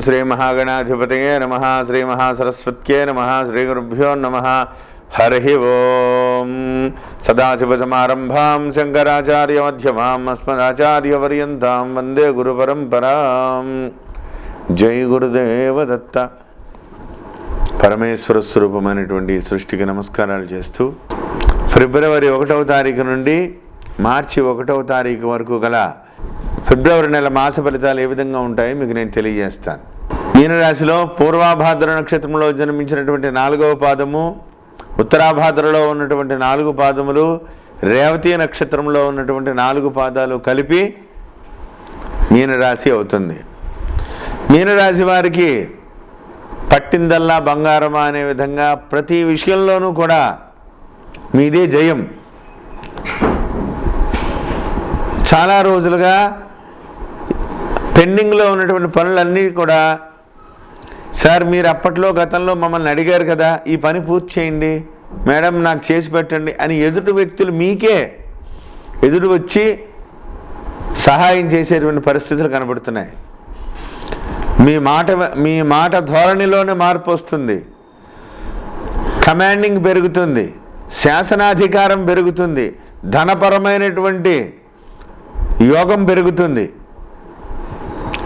శ్రీ మహాగణాధిపతయే నమ శ్రీ మహాసరస్వత్యే నమ శ్రీ గురుభ్యో నమ. హరి ఓం. సదాశివసమారంభాం శంకరాచార్యమ్యమాం అస్మదాచార్యపర్యంతం వందే గురుపరంపరాం. జై గురుదేవదత్త. పరమేశ్వర స్వరూపమైనటువంటి సృష్టికి నమస్కారాలు చేస్తూ ఫిబ్రవరి ఒకటవ తారీఖు నుండి మార్చి ఒకటవ తారీఖు వరకు గల ఫిబ్రవరి నెల మాస ఫలితాలు ఏ విధంగా ఉంటాయో మీకు నేను తెలియజేస్తాను. మీనరాశిలో పూర్వాభాద్ర నక్షత్రంలో జన్మించినటువంటి నాలుగవ పాదము ఉత్తరాభాద్రలో ఉన్నటువంటి నాలుగు పాదములు రేవతి నక్షత్రంలో ఉన్నటువంటి నాలుగు పాదాలు కలిపి మీనరాశి అవుతుంది. మీనరాశి వారికి పట్టిందల్లా బంగారమా అనే విధంగా ప్రతి విషయంలోనూ కూడా మీదే జయం. చాలా రోజులుగా పెండింగ్లో ఉన్నటువంటి పనులన్నీ కూడా సార్ మీరు అప్పట్లో గతంలో మమ్మల్ని అడిగారు కదా ఈ పని పూర్తి చేయండి మేడం నాకు చేసి పెట్టండి అని ఎదుటి వ్యక్తులు మీకే ఎదురు వచ్చి సహాయం చేసేటువంటి పరిస్థితులు కనబడుతున్నాయి. మీ మాట మీ మాట ధోరణిలోనే మార్పు వస్తుంది. కమాండింగ్ పెరుగుతుంది. శాసనాధికారం పెరుగుతుంది. ధనపరమైనటువంటి యోగం పెరుగుతుంది.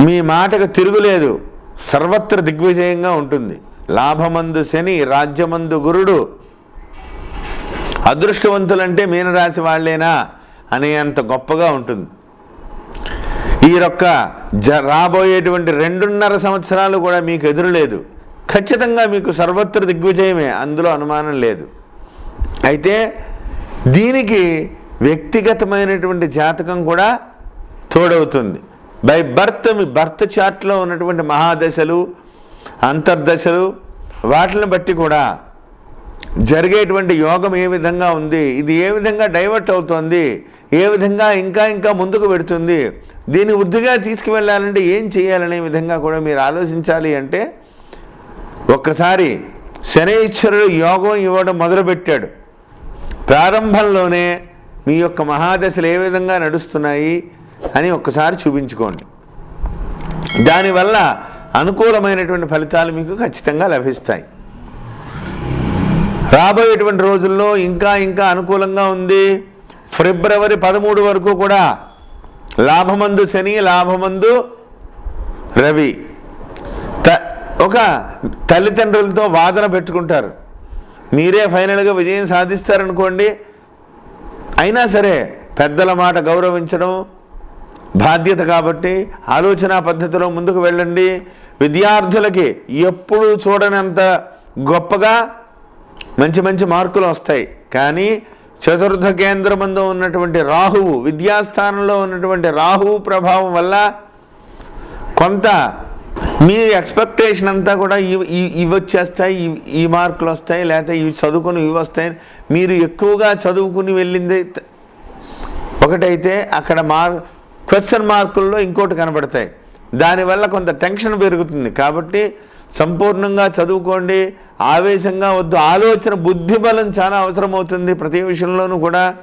మీ మాటకు తిరుగులేదు. సర్వత్ర దిగ్విజయంగా ఉంటుంది. లాభమందు శని రాజ్యమందు గురుడు. అదృష్టవంతులంటే మీనరాశి వాళ్ళేనా అనే అంత గొప్పగా ఉంటుంది. ఈ యొక్క జ రాబోయేటువంటి రెండున్నర సంవత్సరాలు కూడా మీకు ఎదురులేదు. ఖచ్చితంగా మీకు సర్వత్ర దిగ్విజయమే అందులో అనుమానం లేదు. అయితే దీనికి వ్యక్తిగతమైనటువంటి జాతకం కూడా తోడవుతుంది. బై బర్త్ మీ బర్త్ చార్ట్లో ఉన్నటువంటి మహాదశలు అంతర్దశలు వాటిని బట్టి కూడా జరిగేటువంటి యోగం ఏ విధంగా ఉంది ఇది ఏ విధంగా డైవర్ట్ అవుతోంది ఏ విధంగా ఇంకా ఇంకా ముందుకు పెడుతుంది దీన్ని వృద్ధిగా తీసుకువెళ్ళాలంటే ఏం చేయాలనే విధంగా కూడా మీరు ఆలోచించాలి అంటే ఒక్కసారి శనైశ్వరుడు యోగం ఇవ్వడం మొదలుపెట్టాడు. ప్రారంభంలోనే మీ యొక్క మహాదశలు ఏ విధంగా నడుస్తున్నాయి అని ఒక్కసారి చూపించుకోండి. దానివల్ల అనుకూలమైనటువంటి ఫలితాలు మీకు ఖచ్చితంగా లభిస్తాయి. రాబోయేటువంటి రోజుల్లో ఇంకా ఇంకా అనుకూలంగా ఉంది. ఫిబ్రవరి పదమూడు వరకు కూడా లాభమందు శని లాభమందు రవి. త ఒక తల్లిదండ్రులతో వాదన పెట్టుకుంటారు. మీరే ఫైనల్గా విజయం సాధిస్తారనుకోండి. అయినా సరే పెద్దల మాట గౌరవించడం బాధ్యత కాబట్టి ఆలోచన పద్ధతిలో ముందుకు వెళ్ళండి. విద్యార్థులకి ఎప్పుడు చూడనంత గొప్పగా మంచి మంచి మార్కులు వస్తాయి. కానీ చతుర్థ కేంద్రమందు ఉన్నటువంటి రాహువు విద్యాస్థానంలో ఉన్నటువంటి రాహువు ప్రభావం వల్ల కొంత మీ ఎక్స్పెక్టేషన్ అంతా కూడా ఇవి వచ్చేస్తాయి ఈ మార్కులు వస్తాయి లేకపోతే ఇవి చదువుకుని ఇవి వస్తాయి. మీరు ఎక్కువగా చదువుకుని వెళ్ళింది ఒకటైతే అక్కడ మార్ క్వశ్చన్ మార్కుల్లో ఇంకోటి కనబడతాయి. దానివల్ల కొంత టెన్షన్ పెరుగుతుంది. కాబట్టి సంపూర్ణంగా చదువుకోండి. ఆవేశంగా వద్దు. ఆలోచన బుద్ధిబలం చాలా అవసరమవుతుంది. ప్రతి విషయంలోనూ కూడా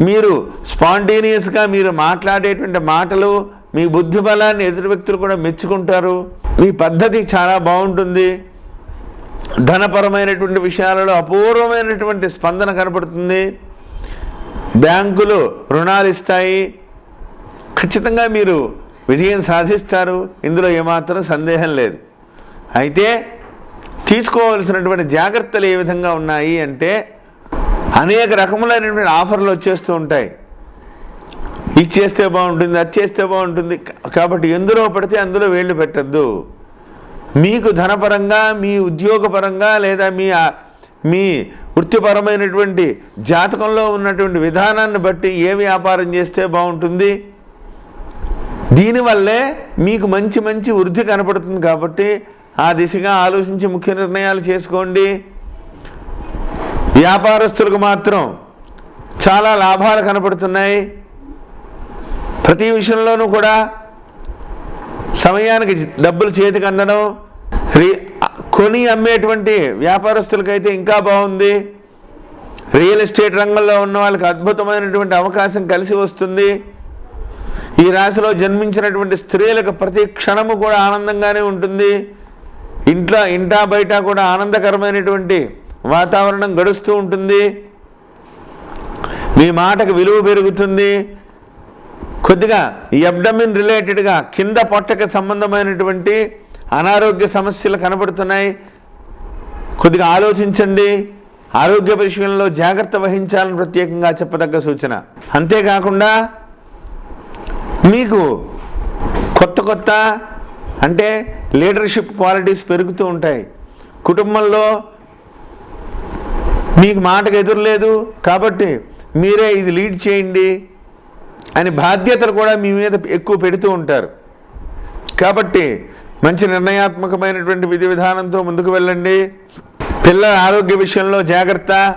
మీరు స్పాంటేనియస్గా మీరు మాట్లాడేటువంటి మాటలు మీ బుద్ధి బలాన్ని ఎదురు వ్యక్తులు కూడా మెచ్చుకుంటారు. మీ పద్ధతి చాలా బాగుంటుంది. ధనపరమైనటువంటి విషయాలలో అపూర్వమైనటువంటి స్పందన కనపడుతుంది బ్యాంకులు రుణాలు ఇస్తాయి. ఖచ్చితంగా మీరు విజయం సాధిస్తారు. ఇందులో ఏమాత్రం సందేహం లేదు. అయితే తీసుకోవాల్సినటువంటి జాగ్రత్తలు ఏ విధంగా ఉన్నాయి అంటే అనేక రకములైనటువంటి ఆఫర్లు వచ్చేస్తూ ఉంటాయి. ఇది చేస్తే బాగుంటుంది అది చేస్తే బాగుంటుంది. కాబట్టి ఎందులో పడితే అందులో వేళ్ళు పెట్టద్దు. మీకు ధనపరంగా మీ ఉద్యోగపరంగా లేదా మీ మీ వృత్తిపరమైనటువంటి జాతకంలో ఉన్నటువంటి విధానాన్ని బట్టి ఏ వ్యాపారం చేస్తే బాగుంటుంది? దీనివల్లే మీకు మంచి మంచి వృద్ధి కనపడుతుంది కాబట్టి ఆ దిశగా ఆలోచించి ముఖ్య నిర్ణయాలు చేసుకోండి. వ్యాపారస్తులకు మాత్రం చాలా లాభాలు కనపడుతున్నాయి. ప్రతి విషయంలోనూ కూడా సమయానికి డబ్బులు చేతికి అందడం రి- కొని అమ్మేటువంటి వ్యాపారస్తులకైతే ఇంకా బాగుంది. రియల్ ఎస్టేట్ రంగంలో ఉన్న వాళ్ళకి అద్భుతమైనటువంటి అవకాశం కలిసి వస్తుంది. ఈ రాశిలో జన్మించినటువంటి స్త్రీలకు ప్రతి క్షణము కూడా ఆనందంగానే ఉంటుంది. ఇంట్లో ఇంటా బయట కూడా ఆనందకరమైనటువంటి వాతావరణం గడుస్తూ ఉంటుంది. మీ మాటకు విలువ పెరుగుతుంది. కొద్దిగా ఎబ్డమిన్ రిలేటెడ్గా కింద పొట్టకి సంబంధమైనటువంటి అనారోగ్య సమస్యలు కనబడుతున్నాయి. కొద్దిగా ఆలోచించండి. ఆరోగ్య విషయంలో జాగ్రత్త వహించాలని ప్రత్యేకంగా చెప్పదగ్గ సూచన. అంతేకాకుండా మీకు కొత్త కొత్త అంటే లీడర్షిప్ క్వాలిటీస్ పెరుగుతూ ఉంటాయి. కుటుంబంలో మీకు మాటకు ఎదురులేదు కాబట్టి మీరే ఇది లీడ్ చేయండి అని బాధ్యతలు కూడా మీ మీద ఎక్కువ పెడుతూ ఉంటారు. కాబట్టి మంచి నిర్ణయాత్మకమైనటువంటి విధి విధానంతో ముందుకు వెళ్ళండి. పిల్లల ఆరోగ్య విషయంలో జాగ్రత్త.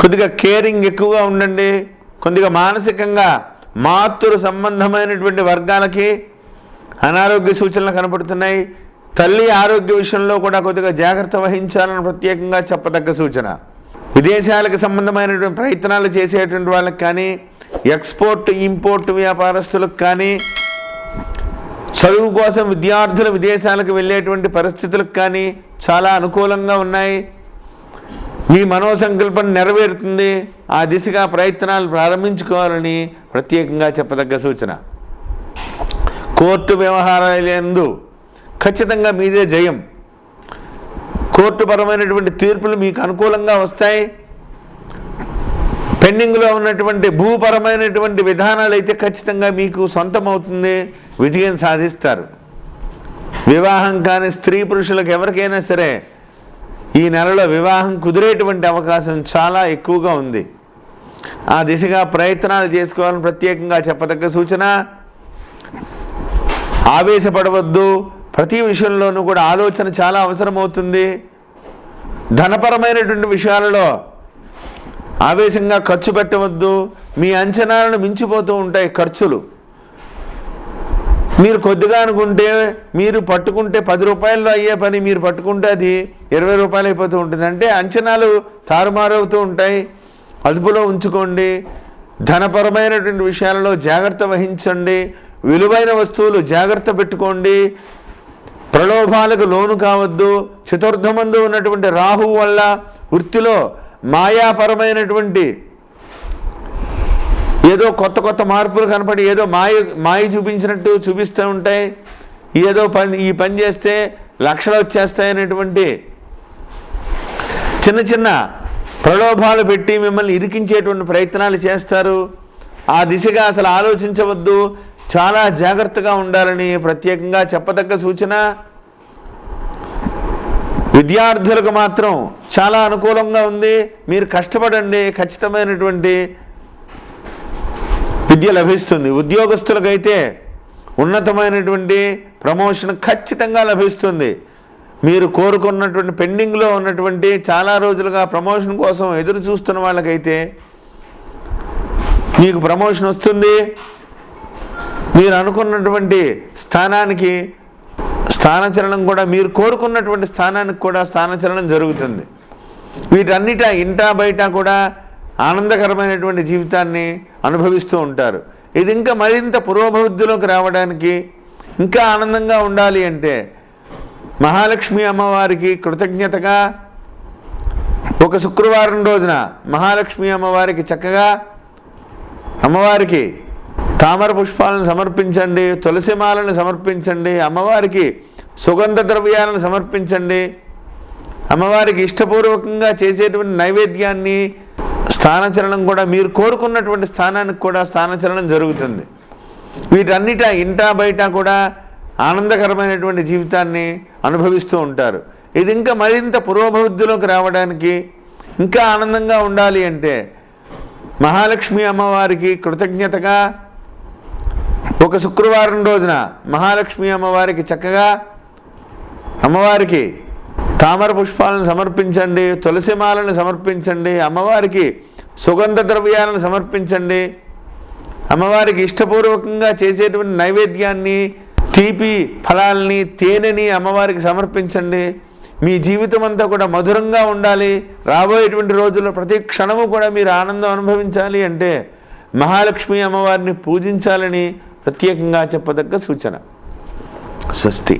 కొద్దిగా కేరింగ్ ఎక్కువగా ఉండండి. కొద్దిగా మానసికంగా మాతృ సంబంధమైనటువంటి వర్గాలకి అనారోగ్య సూచనలు కనపడుతున్నాయి. తల్లి ఆరోగ్య విషయంలో కూడా కొద్దిగా జాగ్రత్త వహించాలని ప్రత్యేకంగా చెప్పదగ్గ సూచన. విదేశాలకు సంబంధమైనటువంటి ప్రయత్నాలు చేసేటువంటి వాళ్ళకి కానీ ఎక్స్పోర్ట్ ఇంపోర్ట్ వ్యాపారస్తులకు కానీ చదువు కోసం విద్యార్థులు విదేశాలకు వెళ్ళేటువంటి పరిస్థితులకు కానీ చాలా అనుకూలంగా ఉన్నాయి. మీ మనోసంకల్పం నెరవేరుతుంది. ఆ దిశగా ప్రయత్నాలు ప్రారంభించుకోవాలని ప్రత్యేకంగా చెప్పదగ్గ సూచన. కోర్టు వ్యవహారాలందు ఖచ్చితంగా మీదే జయం. కోర్టుపరమైనటువంటి తీర్పులు మీకు అనుకూలంగా వస్తాయి. పెండింగ్లో ఉన్నటువంటి భూపరమైనటువంటి విధానాలు అయితే ఖచ్చితంగా మీకు సొంతమవుతుంది. విజయం సాధిస్తారు. వివాహం కాని స్త్రీ పురుషులకు ఎవరికైనా సరే ఈ నెలలో వివాహం కుదిరేటువంటి అవకాశం చాలా ఎక్కువగా ఉంది. ఆ దిశగా ప్రయత్నాలు చేసుకోవాలని ప్రత్యేకంగా చెప్పదగ్గ సూచన. ఆవేశపడవద్దు. ప్రతి విషయంలోనూ కూడా ఆలోచన చాలా అవసరమవుతుంది. ధనపరమైనటువంటి విషయాలలో ఆవేశంగా ఖర్చు పెట్టవద్దు. మీ అంచనాలను మించిపోతూ ఉంటాయి ఖర్చులు. మీరు కొద్దిగా అనుకుంటే మీరు పట్టుకుంటే పది రూపాయల్లో అయ్యే పని మీరు పట్టుకుంటే అది ఇరవై రూపాయలు అయిపోతూ ఉంటుంది. అంటే అంచనాలు తారుమారవుతూ ఉంటాయి. అదుపులో ఉంచుకోండి. ధనపరమైనటువంటి విషయాలలో జాగ్రత్త వహించండి. విలువైన వస్తువులు జాగ్రత్త పెట్టుకోండి. ప్రలోభాలకు లోను కావద్దు. చతుర్థమందు ఉన్నటువంటి రాహువు వల్ల వృత్తిలో మాయాపరమైనటువంటి ఏదో కొత్త కొత్త మార్పులు కనపడి ఏదో మాయ మాయ చూపించినట్టు చూపిస్తూ ఉంటాయి. ఏదో పని ఈ పని చేస్తే లక్షలు వచ్చేస్తాయి అనేటువంటి చిన్న చిన్న ప్రలోభాలు పెట్టి మిమ్మల్ని ఇరికించేటువంటి ప్రయత్నాలు చేస్తారు. ఆ దిశగా అసలు ఆలోచించవద్దు. చాలా జాగ్రత్తగా ఉండాలని ప్రత్యేకంగా చెప్పదగ్గ సూచన. విద్యార్థులకు మాత్రం చాలా అనుకూలంగా ఉంది. మీరు కష్టపడండి. ఖచ్చితమైనటువంటి విద్య లభిస్తుంది. ఉద్యోగస్తులకైతే ఉన్నతమైనటువంటి ప్రమోషన్ ఖచ్చితంగా లభిస్తుంది. మీరు కోరుకున్నటువంటి పెండింగ్లో ఉన్నటువంటి చాలా రోజులుగా ప్రమోషన్ కోసం ఎదురు చూస్తున్న వాళ్ళకైతే మీకు ప్రమోషన్ వస్తుంది. మీరు అనుకున్నటువంటి స్థానానికి స్థానచలనం కూడా మీరు కోరుకున్నటువంటి స్థానానికి కూడా స్థానచలనం జరుగుతుంది. వీటన్నిట ఇంటా బయట కూడా ఆనందకరమైనటువంటి జీవితాన్ని అనుభవిస్తూ ఉంటారు. ఇది ఇంకా మరింత పురోభివృద్ధిలోకి రావడానికి ఇంకా ఆనందంగా ఉండాలి అంటే మహాలక్ష్మి అమ్మవారికి కృతజ్ఞతగా ఒక శుక్రవారం రోజున మహాలక్ష్మి అమ్మవారికి చక్కగా అమ్మవారికి తామర పుష్పాలను సమర్పించండి తులసిమాలను సమర్పించండి అమ్మవారికి సుగంధ ద్రవ్యాలను సమర్పించండి. అమ్మవారికి ఇష్టపూర్వకంగా చేసేటువంటి నైవేద్యాన్ని స్థానచలనం కూడా మీరు కోరుకున్నటువంటి స్థానానికి కూడా స్థానచలనం జరుగుతుంది. వీటన్నిట ఇంటా బయట కూడా ఆనందకరమైనటువంటి జీవితాన్ని అనుభవిస్తూ ఉంటారు. ఇది ఇంకా మరింత పురోభివృద్ధిలోకి రావడానికి ఇంకా ఆనందంగా ఉండాలి అంటే మహాలక్ష్మి అమ్మవారికి కృతజ్ఞతగా ఒక శుక్రవారం రోజున మహాలక్ష్మి అమ్మవారికి చక్కగా అమ్మవారికి తామర పుష్పాలను సమర్పించండి తులసిమాలను సమర్పించండి అమ్మవారికి సుగంధ ద్రవ్యాలను సమర్పించండి. అమ్మవారికి ఇష్టపూర్వకంగా చేసేటువంటి నైవేద్యాన్ని తీపి ఫలాల్ని తేనెని అమ్మవారికి సమర్పించండి. మీ జీవితం అంతా కూడా మధురంగా ఉండాలి. రాబోయేటువంటి రోజుల్లో ప్రతి క్షణము కూడా మీరు ఆనందం అనుభవించాలి అంటే మహాలక్ష్మి అమ్మవారిని పూజించాలని ప్రత్యేకంగా చెప్పదగ్గ సూచన. స్వస్తి.